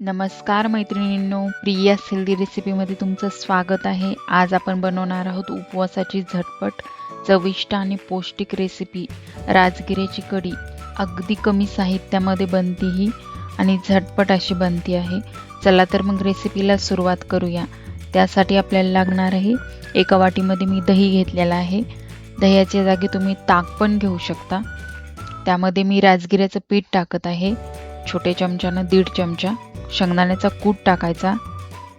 नमस्कार मैत्रिणींनो प्रिया हेल्दी रेसिपीमध्ये तुमचं स्वागत आहे. आज आपण बनवणार आहोत उपवासाची झटपट चविष्ट आणि पौष्टिक रेसिपी राजगिऱ्याची कढी. अगदी कमी साहित्यामध्ये बनती ही आणि झटपट अशी बनती आहे. चला तर मग रेसिपीला सुरुवात करूया. त्यासाठी आपल्याला लागणार आहे एका वाटीमध्ये मी दही घेतलेलं आहे. दह्याच्या जागी तुम्ही ताक पण घेऊ शकता. त्यामध्ये मी राजगिऱ्याचं पीठ टाकत आहे छोट्या चमच्यानं दीड चमचा. शेंगदाण्याचा कूट टाकायचा.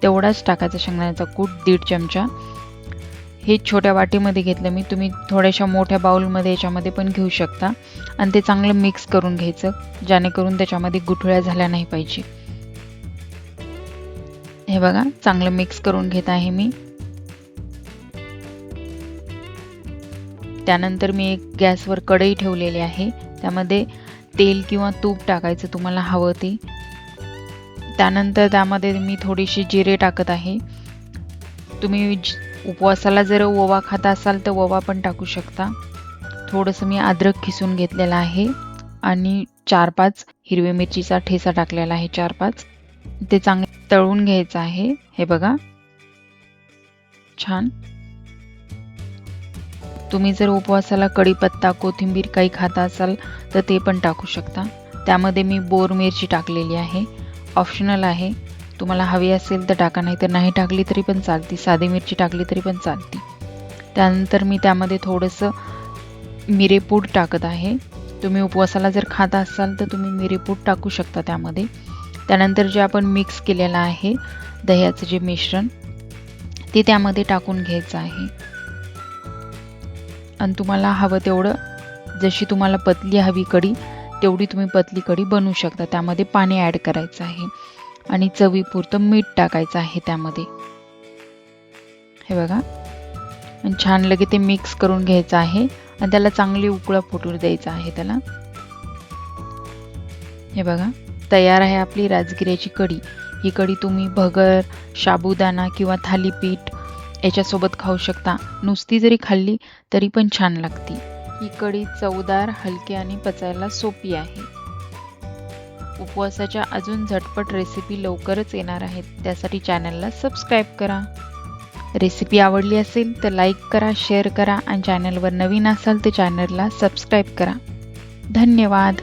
तेवढाच टाकायचा शेंगदाण्याचा कूट दीड चमचा. हे छोट्या वाटीमध्ये घेतलं मी. तुम्ही थोड्याशा मोठ्या बाउलमध्ये याच्यामध्ये पण घेऊ शकता. आणि ते चांगलं मिक्स करून घ्यायचं जेणेकरून त्याच्यामध्ये गुठळ्या झाल्या नाही पाहिजे. हे बघा चांगलं मिक्स करून घेत आहे मी. त्यानंतर मी एक गॅसवर कढई ठेवलेली आहे. त्यामध्ये तेल किंवा तूप टाकायचं तुम्हाला हवं ते. त्यानंतर त्यामध्ये मी थोडीशी जिरे टाकत आहे. तुम्ही उपवासाला जर ओवा खाता असाल तर ओवा पण टाकू शकता. थोडंसं मी अद्रक खिसून घेतलेलं आहे आणि चार पाच हिरवी मिरचीचा ठेसा टाकलेला आहे चार पाच ते चांगले तळून घ्यायचं आहे. हे बघा. छान. तुम्ही जर उपवासाला कढीपत्ता कोथिंबीर काही खाता असाल तर ते पण टाकू शकता. त्यामध्ये मी बोर मिरची टाकलेली आहे. ऑप्शनल आहे. तुम्हाला हवी असेल तर टाका नाही तर नाही टाकली तरी पण चालते. साधी मिरची टाकली तरी पण चालते. त्यानंतर मी त्यामध्ये थोडंसं मिरेपूड टाकत आहे. तुम्ही उपवासाला जर खाता असाल तर तुम्ही मिरेपूड टाकू शकता त्यामध्ये. त्यानंतर जे आपण मिक्स केलेलं आहे दह्याचं जे मिश्रण ते त्यामध्ये टाकून घ्यायचं आहे. आणि तुम्हाला हवं तेवढं जशी तुम्हाला पतली हवी कढी तेवढी तुम्ही पतली कढी बनवू शकता. त्यामध्ये पाणी ॲड करायचं आहे. आणि चवीपुरतं मीठ टाकायचं आहे त्यामध्ये. हे बघा. आणि छान लगे ते मिक्स करून घ्यायचं आहे. आणि त्याला चांगली उकळा फुटू द्यायचं आहे त्याला. हे बघा. तयार आहे आपली राजगिऱ्याची कढी. ही कढी तुम्ही भगर साबुदाणा किंवा थालीपीठ याच्यासोबत खाऊ शकता. नुसती जरी खाल्ली तरी पण छान लागती. ही कढी चवदार हलकी आणि पचायला सोपी आहे. उपवासाच्या अजून झटपट रेसिपी लवकरच येणार आहेत. त्यासाठी चॅनलला सबस्क्राईब करा. रेसिपी आवडली असेल तर लाईक करा शेअर करा आणि चॅनलवर नवीन असाल तर चॅनलला सबस्क्राईब करा. धन्यवाद!